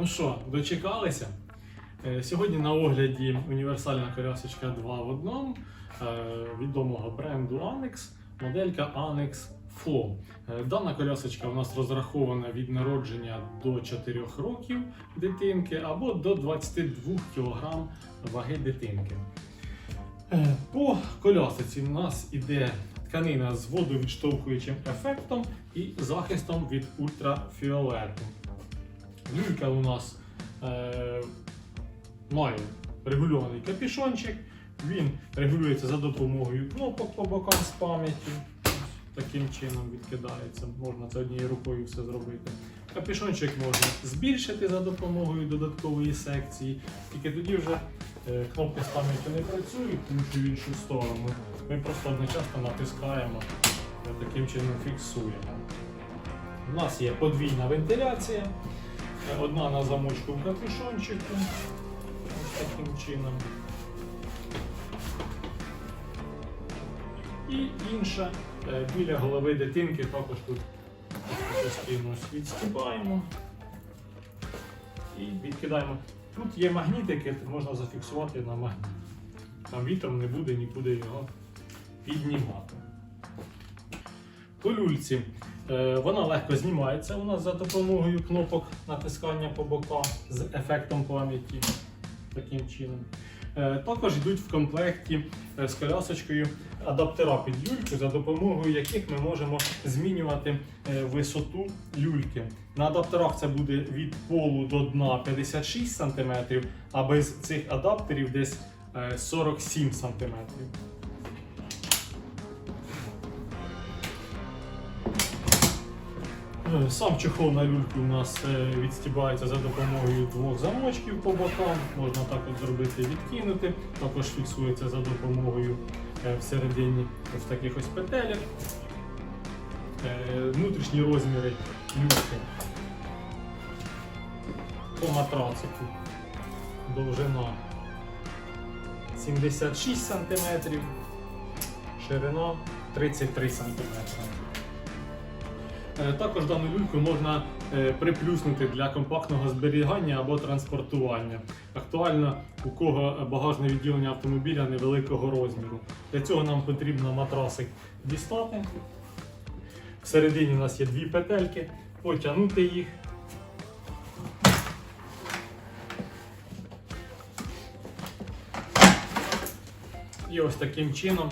Ну що, дочекалися? Е, Сьогодні на огляді універсальна колясочка 2 в одному е, відомого бренду Annex, моделька Annex Flow. Е, Дана колясочка у нас розрахована від народження до 4 років дитинки або до 22 кг ваги дитинки. По колясиці у нас іде тканина з водовідштовхуючим ефектом і захистом від ультрафіолету. Люлька у нас е, має регульований капюшончик. Він регулюється за допомогою кнопок по бокам з пам'яті. Таким чином відкидається. Можна це однією рукою все зробити. Капюшончик можна збільшити за допомогою додаткової секції. Тільки тоді вже е, кнопки з пам'яттю не працюють, тому що в іншу сторону. Ми просто одночасно натискаємо таким чином фіксуємо. У нас є подвійна вентиляція. Одна на замочку в капюшончику. Ось таким чином. І інша е, біля голови дитинки також тут частину відстібаємо і відкидаємо. Тут є магнітики, можна зафіксувати на магніт. Там вітром не буде нікуди його піднімати. По люльці вона легко знімається у нас за допомогою кнопок натискання по бокам з ефектом пам'яті. Таким чином. Е, Також йдуть в комплекті е, з колясочкою адаптера під люльку, за допомогою яких ми можемо змінювати е, висоту люльки. На адаптерах це буде від полу до дна 56 см, а без цих адаптерів десь е, 47 см. Сам чехол на люльку у нас е, відстібається за допомогою двох замочків по бокам. Можна так от зробити відкинути. Також фіксується за допомогою е, всередині ось таких ось петелек. Е, Внутрішні розміри люльки по матрацику. Довжина 76 см, ширина 33 см. Е, Також дану люльку можна е, приплюснути для компактного зберігання або транспортування. Актуально у кого багажне відділення автомобіля невеликого розміру. Для цього нам потрібно матрасик дістати. Всередині у нас є дві петельки, потягнути їх. І ось таким чином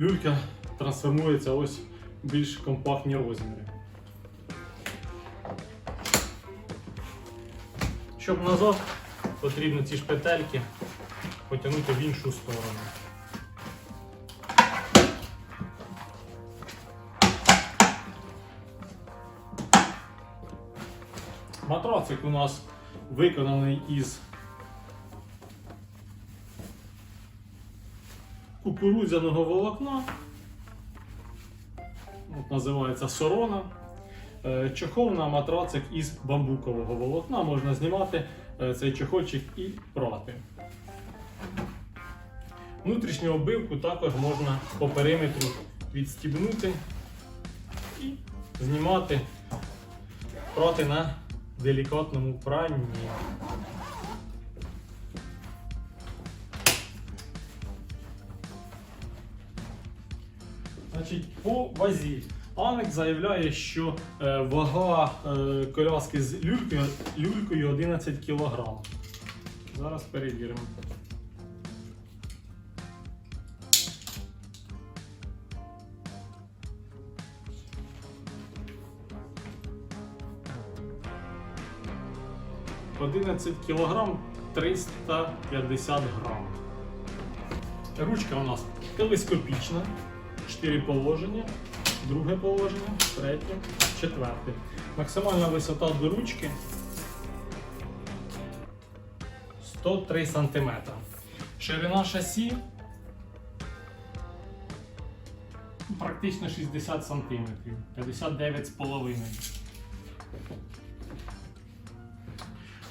люлька трансформується ось в більш компактні розміри. Щоб назад, потрібно ці ж петельки потягнути в іншу сторону. Матрацик у нас виконаний із кукурудзяного волокна. От називається сорона. Е, Чохол на матрацик із бамбукового волокна. Можна знімати е, цей чохольчик і прати. Внутрішню обивку також можна по периметру відстібнути і знімати прати на делікатному пранні. Значить, по вазі. Анекс заявляє, що е, вага е, коляски з люлькою, люлькою 11 кг. Зараз перевіримо. Одинадцять кілограм 350 грам. Ручка у нас телескопічна. Чотири положення, друге положення, третє, четверте. Максимальна висота до ручки 103 см. Ширина шасі практично 60 см, 59,5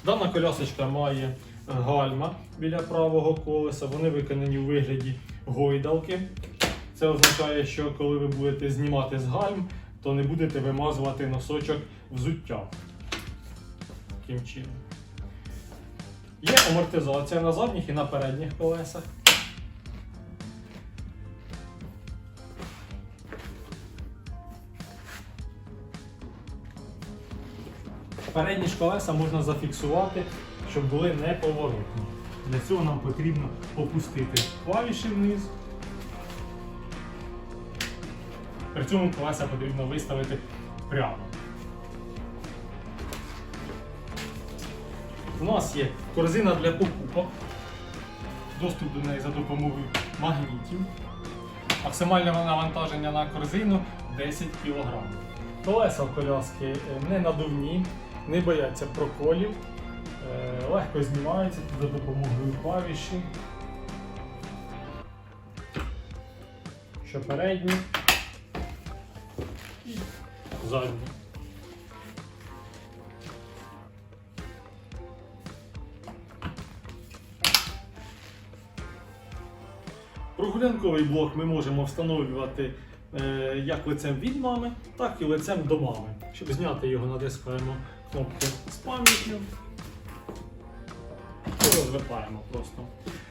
Дана колясочка має гальма біля правого колеса. Вони виконані у вигляді гойдалки. Це означає, що коли ви будете знімати з гальм, то не будете вимазувати носочок взуття. Таким чином. Є амортизація на задніх і на передніх колесах. Передні ж колеса можна зафіксувати, щоб були неповоротні. Для цього нам потрібно опустити клавіші вниз. При цьому колеса потрібно виставити прямо. У нас є корзина для покупок. Доступ до неї за допомогою магнітів. Максимальне навантаження на корзину 10 кг. Колеса в коляски е, не надувні, не бояться проколів, е, легко знімаються за допомогою клавіші. Що передні задні. Прогулянковий блок ми можемо встановлювати е, як лицем від мами, так і лицем до мами. Щоб зняти його, натискаємо кнопку з пам'яттю і розвертаємо просто.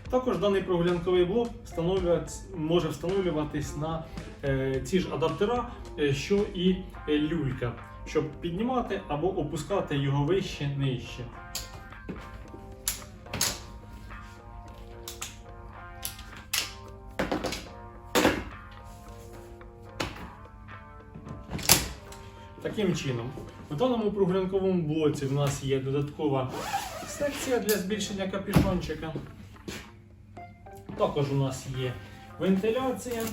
Також даний прогулянковий блок може встановлюватись на е, ці ж адаптера, е, що і е, люлька, щоб піднімати або опускати його вище нижче. Таким чином, у даному прогулянковому блоці в нас є додаткова секція для збільшення капюшончика. Також у нас є вентиляція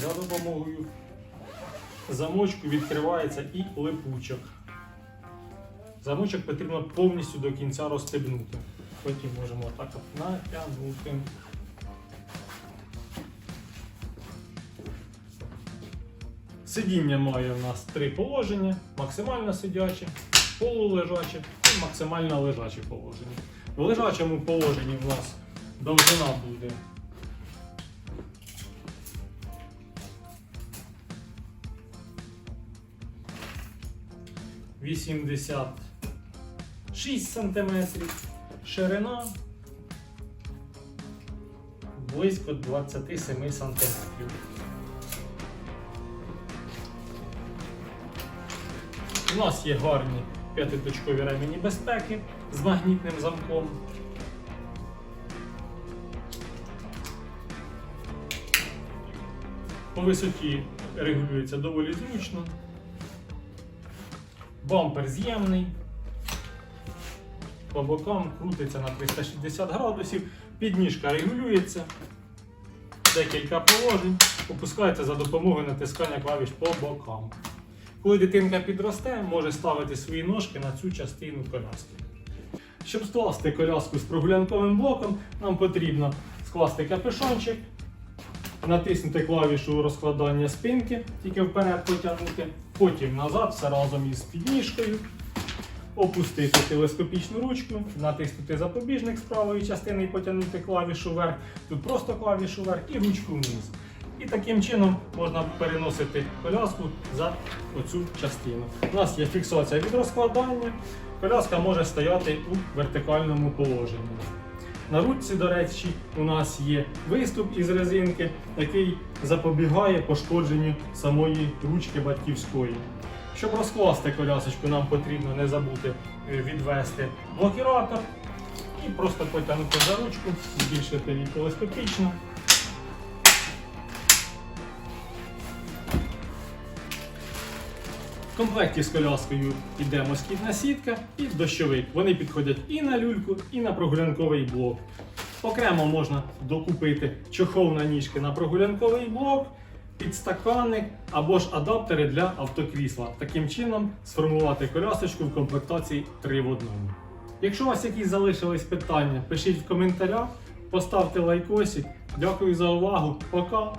за допомогою замочку відкривається і липучок. Замочок потрібно повністю до кінця розстебнути. Потім можемо так натягнути. Сидіння має у нас три положення: максимально сидяче, полулежаче і максимально лежаче положення. В лежачому положенні у нас довжина буде. Вісімдесят шість сантиметрів, ширина близько 27 сантиметрів. У нас є гарні п'ятиточкові ремені безпеки з магнітним замком. По висоті регулюється доволі зручно. Бампер з'ємний. По бокам крутиться на 360 градусів, підніжка регулюється. Декілька положень, опускається за допомогою натискання клавіш по бокам. Коли дитинка підросте, може ставити свої ножки на цю частину коляски. Щоб скласти коляску з прогулянковим блоком, нам потрібно скласти капюшончик, натиснути клавішу розкладання спинки, тільки вперед потягнути, потім назад, все разом із підніжкою, опустити телескопічну ручку, натиснути запобіжник з правої частини і потягнути клавішу вверх, тут просто клавішу вверх і ручку вниз. І таким чином можна переносити коляску за оцю частину. У нас є фіксація від розкладання. Коляска може стояти у вертикальному положенні. На ручці, до речі, у нас є виступ із резинки, який запобігає пошкодженню самої ручки батьківської. Щоб розкласти колясочку, нам потрібно не забути е, відвести блокіратор і просто потягнути за ручку, збільшити її телескопічно. Комплекті з коляскою йде москітна сітка і дощовик. Вони підходять і на люльку, і на прогулянковий блок. Окремо можна докупити чохол на ніжки на прогулянковий блок, підстаканник або ж адаптери для автокрісла. Таким чином сформувати колясочку в комплектації 3 в 1. Якщо у вас якісь залишились питання, пишіть в коментарях, поставте лайкосик. Дякую за увагу. Пока!